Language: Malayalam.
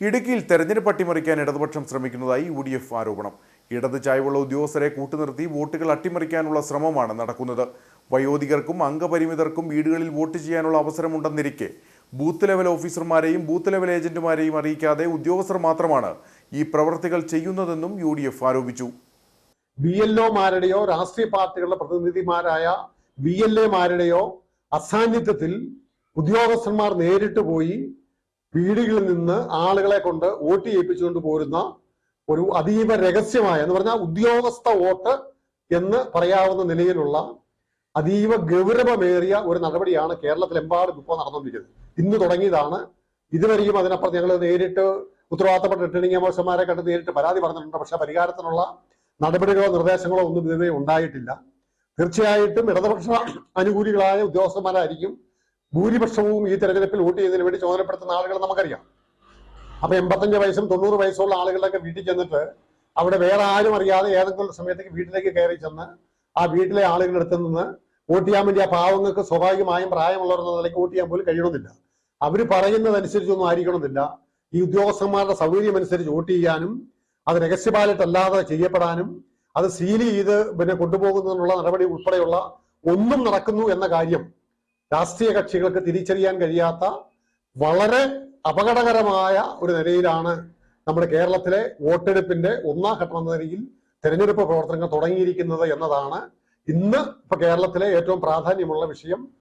ഇടുക്കിയിൽ തെരഞ്ഞെടുപ്പ് അട്ടിമറിക്കാൻ ഇടതുപക്ഷം ശ്രമിക്കുന്നതായി യു ഡി എഫ് ആരോപണം. ഇടത് ചായ്വുള്ള ഉദ്യോഗസ്ഥരെ കൂട്ടുനിർത്തി വോട്ടുകൾ അട്ടിമറിക്കാനുള്ള ശ്രമമാണ് നടക്കുന്നത്. വയോധികർക്കും അംഗപരിമിതർക്കും വീടുകളിൽ വോട്ട് ചെയ്യാനുള്ള അവസരമുണ്ടെന്നിരിക്കെ ബൂത്ത് ലെവൽ ഓഫീസർമാരെയും ബൂത്ത് ലെവൽ ഏജന്റുമാരെയും അറിയിക്കാതെ ഉദ്യോഗസ്ഥർ മാത്രമാണ് ഈ പ്രവർത്തികൾ ചെയ്യുന്നതെന്നും യു ഡി എഫ് ആരോപിച്ചു. ബി എൽ ഒമാരുടെയോ രാഷ്ട്രീയ പാർട്ടികളുടെ പ്രതിനിധിമാരായ ബി എൽ എമാരുടെയോ അസാന്നിധ്യത്തിൽ ഉദ്യോഗസ്ഥന്മാർ നേരിട്ട് പോയി വീടുകളിൽ നിന്ന് ആളുകളെ കൊണ്ട് വോട്ട് ചെയ്യിപ്പിച്ചുകൊണ്ട് പോരുന്ന ഒരു അതീവ രഹസ്യമായ എന്ന് പറഞ്ഞാൽ ഉദ്യോഗസ്ഥ വോട്ട് എന്ന് പറയാവുന്ന നിലയിലുള്ള അതീവ ഗൗരവമേറിയ ഒരു നടപടിയാണ് കേരളത്തിലെമ്പാടും ഇപ്പോൾ നടന്നുകൊണ്ടിരിക്കുന്നത്. ഇന്ന് തുടങ്ങിയതാണ്. ഇതുവരെയും അതിനപ്പുറത്ത് ഞങ്ങൾ നേരിട്ട് ഉത്തരവാദിത്തപ്പെട്ട റിട്ടേണിംഗ് ഓഫീസർമാരെ കണ്ട് നേരിട്ട് പരാതി പറഞ്ഞിട്ടുണ്ട്. പക്ഷെ പരിഹാരത്തിനുള്ള നടപടികളോ നിർദ്ദേശങ്ങളോ ഒന്നും ഇതുവരെ ഉണ്ടായിട്ടില്ല. തീർച്ചയായിട്ടും ഇടതുപക്ഷ അനുകൂലികളായ ഉദ്യോഗസ്ഥന്മാരായിരിക്കും ഭൂരിപക്ഷവും ഈ തെരഞ്ഞെടുപ്പിൽ വോട്ട് ചെയ്യുന്നതിന് വേണ്ടി ചുമതലപ്പെടുത്തുന്ന ആളുകൾ നമുക്കറിയാം. അപ്പൊ എൺപത്തഞ്ച് വയസ്സും തൊണ്ണൂറ് വയസ്സുള്ള ആളുകളുടെയൊക്കെ വീട്ടിൽ ചെന്നിട്ട് അവിടെ വേറെ ആരും അറിയാതെ ഏതെങ്കിലും സമയത്തേക്ക് വീട്ടിലേക്ക് കയറി ചെന്ന് ആ വീട്ടിലെ ആളുകളുടെ അടുത്ത് നിന്ന് വോട്ട് ചെയ്യാൻ വേണ്ടി ആ പാവങ്ങൾക്ക് സ്വാഭാവികമായും പ്രായമുള്ളവർ എന്ന നിലയ്ക്ക് വോട്ട് ചെയ്യാൻ പോലും കഴിയണമെന്നില്ല. അവർ പറയുന്നതനുസരിച്ചൊന്നും ആയിരിക്കണമെന്നില്ല. ഈ ഉദ്യോഗസ്ഥന്മാരുടെ സൗകര്യം അനുസരിച്ച് വോട്ട് ചെയ്യാനും അത് രഹസ്യ ബാലറ്റ് അല്ലാതെ ചെയ്യപ്പെടാനും അത് സീൽ ചെയ്ത് പിന്നെ കൊണ്ടുപോകുന്നതിനുള്ള നടപടി ഉൾപ്പെടെയുള്ള ഒന്നും നടക്കുന്നു എന്ന കാര്യം രാഷ്ട്രീയ കക്ഷികൾക്ക് തിരിച്ചറിയാൻ കഴിയാത്ത വളരെ അപകടകരമായ ഒരു നിലയിലാണ് നമ്മുടെ കേരളത്തിലെ വോട്ടെടുപ്പിന്റെ ഒന്നാം ഘട്ടം എന്ന നിലയിൽ തെരഞ്ഞെടുപ്പ് പ്രവർത്തനങ്ങൾ തുടങ്ങിയിരിക്കുന്നത് എന്നതാണ് ഇന്ന് ഇപ്പൊ കേരളത്തിലെ ഏറ്റവും പ്രാധാന്യമുള്ള വിഷയം.